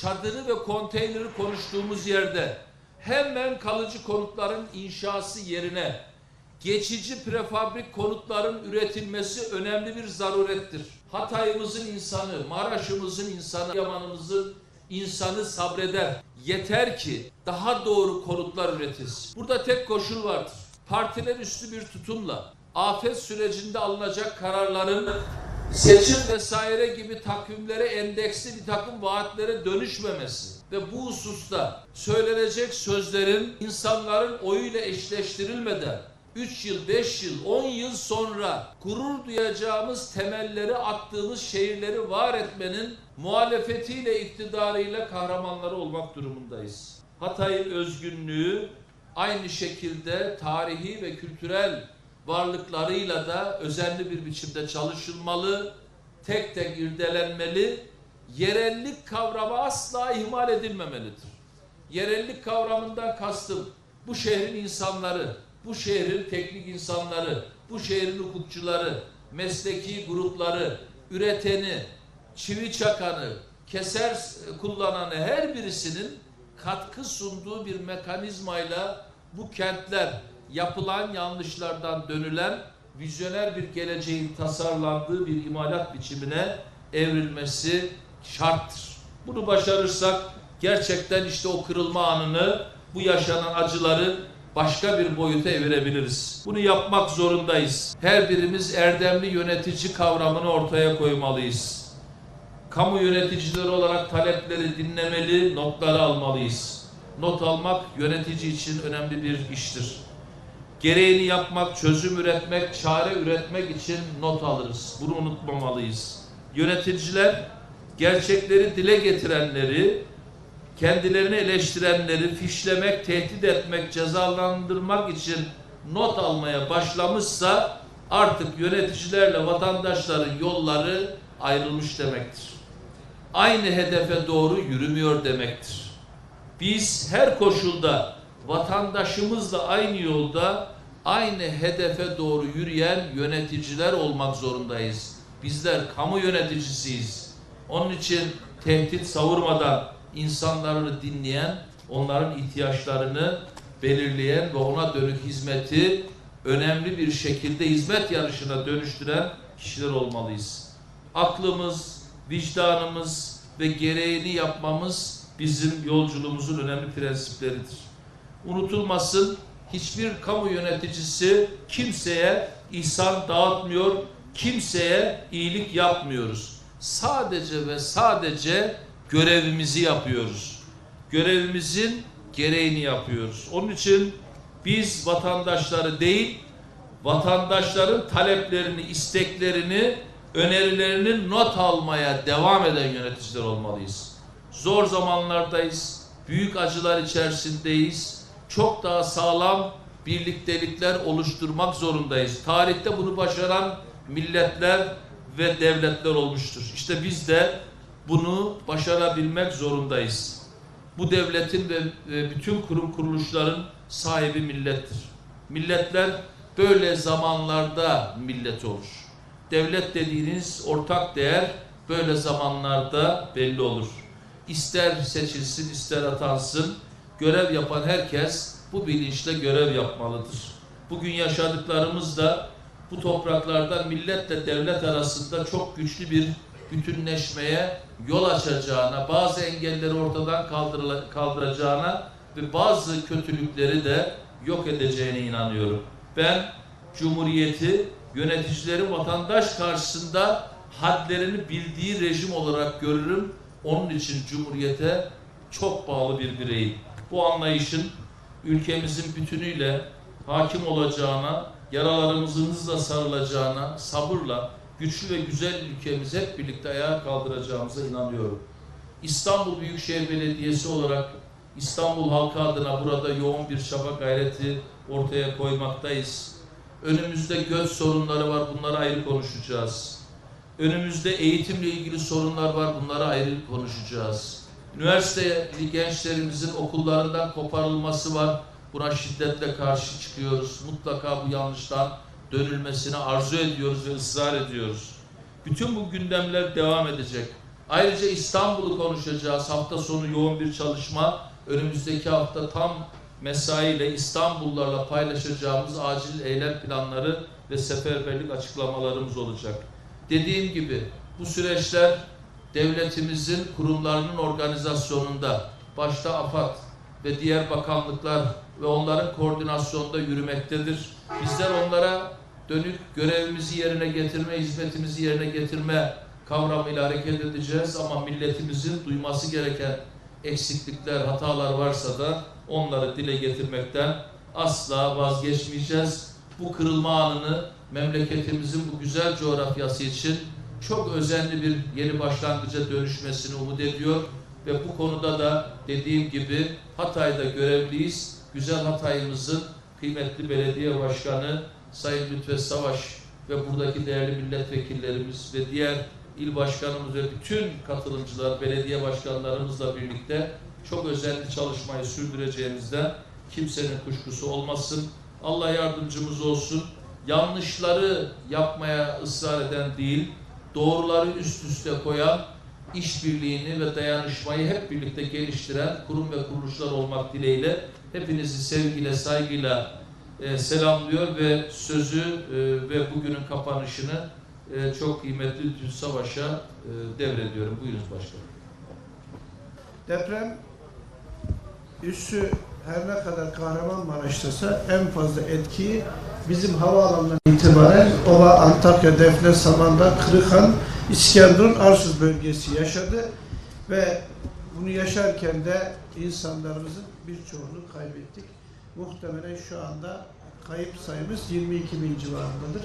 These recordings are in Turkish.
çadırı ve konteyneri konuştuğumuz yerde hemen kalıcı konutların inşası yerine geçici prefabrik konutların üretilmesi önemli bir zarurettir. Hatay'ımızın insanı, Maraş'ımızın insanı, Yaman'ımızın insanı sabreder. Yeter ki daha doğru konutlar üretilsin. Burada tek koşul vardır. Partiler üstü bir tutumla afet sürecinde alınacak kararların seçim vesaire gibi takvimlere endeksli bir takım vaatlere dönüşmemesi ve bu hususta söylenecek sözlerin insanların oyuyla eşleştirilmeden 3 yıl, 5 yıl, 10 yıl sonra gurur duyacağımız temelleri attığımız şehirleri var etmenin muhalefetiyle, iktidarıyla kahramanları olmak durumundayız. Hatay'ın özgünlüğü aynı şekilde tarihi ve kültürel varlıklarıyla da özenli bir biçimde çalışılmalı, tek tek irdelenmeli, yerellik kavramı asla ihmal edilmemelidir. Yerellik kavramından kastım bu şehrin insanları, bu şehrin teknik insanları, bu şehrin hukukçuları, mesleki grupları, üreteni, çivi çakanı, keser kullananı her birisinin katkı sunduğu bir mekanizmayla bu kentler yapılan yanlışlardan dönülen vizyoner bir geleceğin tasarlandığı bir imalat biçimine evrilmesi şarttır. Bunu başarırsak gerçekten işte o kırılma anını, bu yaşanan acıları başka bir boyuta evirebiliriz. Bunu yapmak zorundayız. Her birimiz erdemli yönetici kavramını ortaya koymalıyız. Kamu yöneticileri olarak talepleri dinlemeli, notları almalıyız. Not almak yönetici için önemli bir iştir. Gereğini yapmak, çözüm üretmek, çare üretmek için not alırız. Bunu unutmamalıyız. Yöneticiler gerçekleri dile getirenleri, kendilerini eleştirenleri fişlemek, tehdit etmek, cezalandırmak için not almaya başlamışsa artık yöneticilerle vatandaşların yolları ayrılmış demektir. Aynı hedefe doğru yürümüyor demektir. Biz her koşulda vatandaşımızla aynı yolda aynı hedefe doğru yürüyen yöneticiler olmak zorundayız. Bizler kamu yöneticisiyiz. Onun için tehdit savurmadan insanları dinleyen, onların ihtiyaçlarını belirleyen ve ona dönük hizmeti önemli bir şekilde hizmet yarışına dönüştüren kişiler olmalıyız. Aklımız, vicdanımız ve gereğini yapmamız bizim yolculuğumuzun önemli prensipleridir. Unutulmasın hiçbir kamu yöneticisi kimseye ihsan dağıtmıyor, kimseye iyilik yapmıyoruz. Sadece ve sadece görevimizi yapıyoruz. Görevimizin gereğini yapıyoruz. Onun için biz vatandaşları değil, vatandaşların taleplerini, isteklerini, önerilerini not almaya devam eden yöneticiler olmalıyız. Zor zamanlardayız, büyük acılar içerisindeyiz. Çok daha sağlam birliktelikler oluşturmak zorundayız. Tarihte bunu başaran milletler ve devletler olmuştur. İşte biz de bunu başarabilmek zorundayız. Bu devletin ve bütün kurum kuruluşların sahibi millettir. Milletler böyle zamanlarda millet olur. Devlet dediğiniz ortak değer böyle zamanlarda belli olur. İster seçilsin ister atansın görev yapan herkes bu bilinçle görev yapmalıdır. Bugün yaşadıklarımız da bu topraklarda milletle devlet arasında çok güçlü bir bütünleşmeye yol açacağına, bazı engelleri ortadan kaldıracağına ve bazı kötülükleri de yok edeceğine inanıyorum. Ben Cumhuriyeti yöneticilerin vatandaş karşısında hadlerini bildiği rejim olarak görürüm. Onun için Cumhuriyete çok bağlı bir bireyim. Bu anlayışın ülkemizin bütünüyle hakim olacağına, yaralarımızın hızla sarılacağına, sabırla, güçlü ve güzel ülkemizi hep birlikte ayağa kaldıracağımıza inanıyorum. İstanbul Büyükşehir Belediyesi olarak İstanbul halkı adına burada yoğun bir çaba gayreti ortaya koymaktayız. Önümüzde göç sorunları var, bunları ayrı konuşacağız. Önümüzde eğitimle ilgili sorunlar var, bunları ayrı konuşacağız. Üniversiteli gençlerimizin okullarından koparılması var, buna şiddetle karşı çıkıyoruz. Mutlaka bu yanlıştan dönülmesini arzu ediyoruz ve ısrar ediyoruz. Bütün bu gündemler devam edecek. Ayrıca İstanbul'u konuşacağız. Hafta sonu yoğun bir çalışma. Önümüzdeki hafta tam mesaiyle İstanbullularla paylaşacağımız acil eylem planları ve seferberlik açıklamalarımız olacak. Dediğim gibi bu süreçler devletimizin kurumlarının organizasyonunda başta AFAD ve diğer bakanlıklar ve onların koordinasyonunda yürümektedir. Bizler onlara dönük görevimizi yerine getirme, hizmetimizi yerine getirme kavramıyla hareket edeceğiz ama milletimizin duyması gereken eksiklikler, hatalar varsa da onları dile getirmekten asla vazgeçmeyeceğiz. Bu kırılma anını memleketimizin bu güzel coğrafyası için çok özenli bir yeni başlangıca dönüşmesini umut ediyor ve bu konuda da dediğim gibi Hatay'da görevliyiz. Güzel Hatay'ımızın kıymetli belediye başkanı Sayın Lütfü Savaş ve buradaki değerli milletvekillerimiz ve diğer il başkanımız ve bütün katılımcılar, belediye başkanlarımızla birlikte çok özenli çalışmayı sürdüreceğimizden kimsenin kuşkusu olmasın. Allah yardımcımız olsun. Yanlışları yapmaya ısrar eden değil, doğruları üst üste koyan, işbirliğini ve dayanışmayı hep birlikte geliştiren kurum ve kuruluşlar olmak dileğiyle hepinizi sevgiyle, saygıyla e, selamlıyor ve sözü e, ve bugünün kapanışını e, çok kıymetli Lütfü Savaş'a e, devrediyorum. Buyurunuz başkanım. Deprem üssü her ne kadar Kahramanmaraş'tasa en fazla etkiyi bizim havaalanından itibaren Ova, Antakya, Defne, Samandağ, Kırıkhan, İskenderun, Arsuz bölgesi yaşadı ve bunu yaşarken de insanlarımızın birçoğunu kaybettik. Muhtemelen şu anda kayıp sayımız 22 bin civarındadır.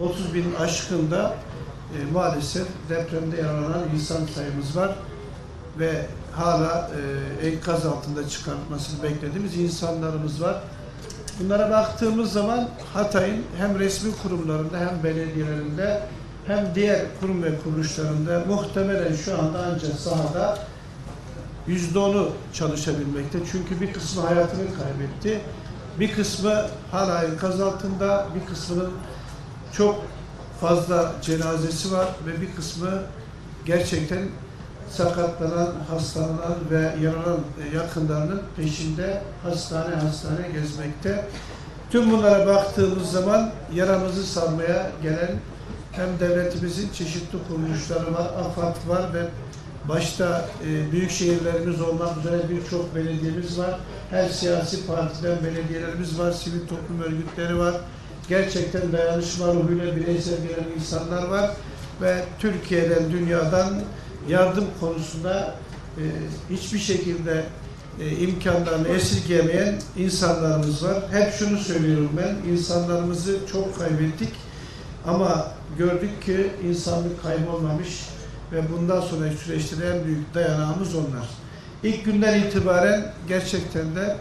30 bin aşkında e, maalesef depremde yaralanan insan sayımız var ve hala e, enkaz altında çıkartmasını beklediğimiz insanlarımız var. Bunlara baktığımız zaman Hatay'ın hem resmi kurumlarında hem belediyelerinde hem diğer kurum ve kuruluşlarında muhtemelen şu anda ancak sahada yüzde onu çalışabilmekte. Çünkü bir kısmı hayatını kaybetti. Bir kısmı hala enkaz altında, bir kısmının çok fazla cenazesi var ve bir kısmı gerçekten sakatlanan, hastalanan ve yaralanan e, yakınlarının peşinde hastane hastane gezmekte. Tüm bunlara baktığımız zaman yaramızı sarmaya gelen hem devletimizin çeşitli kuruluşları var, AFAD var ve başta e, büyük şehirlerimiz olmak üzere birçok belediyemiz var. Her siyasi partiden belediyelerimiz var, sivil toplum örgütleri var. Gerçekten dayanışma ruhuyla bireysel gelen insanlar var ve Türkiye'den, dünyadan yardım konusunda e, hiçbir şekilde e, imkanlarını esirgemeyen insanlarımız var. Hep şunu söylüyorum ben, insanlarımızı çok kaybettik ama gördük ki insanlık kaybolmamış ve bundan sonraki süreçte en büyük dayanağımız onlar. İlk günden itibaren gerçekten de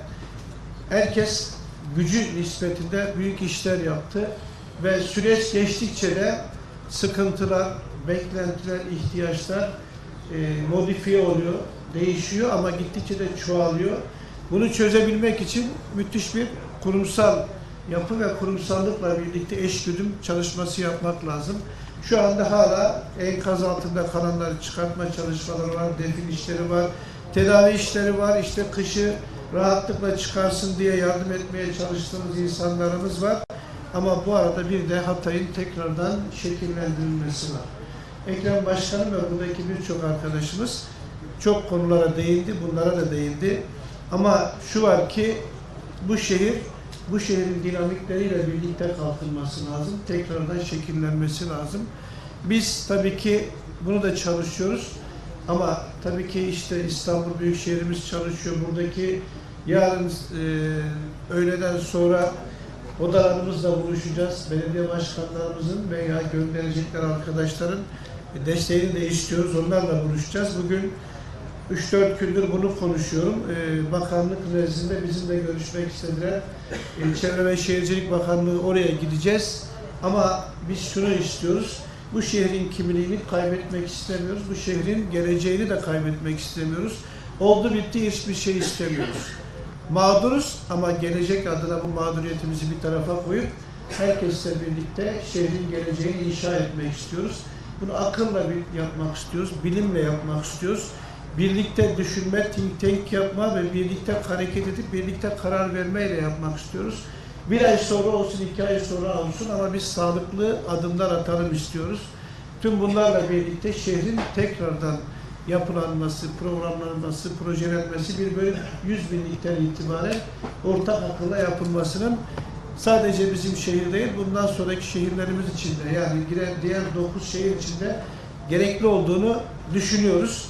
herkes gücü nispetinde büyük işler yaptı ve süreç geçtikçe de sıkıntılar, beklentiler, ihtiyaçlar e, modifiye oluyor, değişiyor ama gittikçe de çoğalıyor. Bunu çözebilmek için müthiş bir kurumsal yapı ve kurumsallıkla birlikte eşgüdüm çalışması yapmak lazım. Şu anda hala enkaz altında kalanları çıkartma çalışmaları var, defin işleri var, tedavi işleri var. İşte kışı rahatlıkla çıkarsın diye yardım etmeye çalıştığımız insanlarımız var. Ama bu arada bir de Hatay'ın tekrardan şekillendirilmesi var. Ekrem Başkanım ve buradaki birçok arkadaşımız çok konulara değindi, bunlara da değindi. Ama şu var ki bu şehir, bu şehrin dinamikleriyle birlikte kalkınması lazım. Tekrardan şekillenmesi lazım. Biz tabii ki bunu da çalışıyoruz. Ama tabii ki işte İstanbul Büyükşehirimiz çalışıyor. Buradaki yarın e, öğleden sonra odalarımızla buluşacağız. Belediye başkanlarımızın veya gönderecekler arkadaşların desteğini de istiyoruz. Onlarla buluşacağız. Bugün 3-4 gündür bunu konuşuyorum. Ee, bakanlık nezdinde bizimle görüşmek istediler. Ee, Çevre ve Şehircilik Bakanlığı oraya gideceğiz. Ama biz şunu istiyoruz. Bu şehrin kimliğini kaybetmek istemiyoruz. Bu şehrin geleceğini de kaybetmek istemiyoruz. Oldu bitti hiçbir şey istemiyoruz. Mağduruz ama gelecek adına bu mağduriyetimizi bir tarafa koyup herkesle birlikte şehrin geleceğini inşa etmek istiyoruz. Bunu akılla bir yapmak istiyoruz, bilimle yapmak istiyoruz. Birlikte düşünme, think tank yapma ve birlikte hareket edip birlikte karar vermeyle yapmak istiyoruz. Bir ay sonra olsun, iki ay sonra olsun ama biz sağlıklı adımlar atalım istiyoruz. Tüm bunlarla birlikte şehrin tekrardan yapılanması, programlanması, projelenmesi bir böyle 100 binlikten itibaren ortak akılla yapılmasının sadece bizim şehir değil, bundan sonraki şehirlerimiz için de yani diğer 9 şehir içinde gerekli olduğunu düşünüyoruz.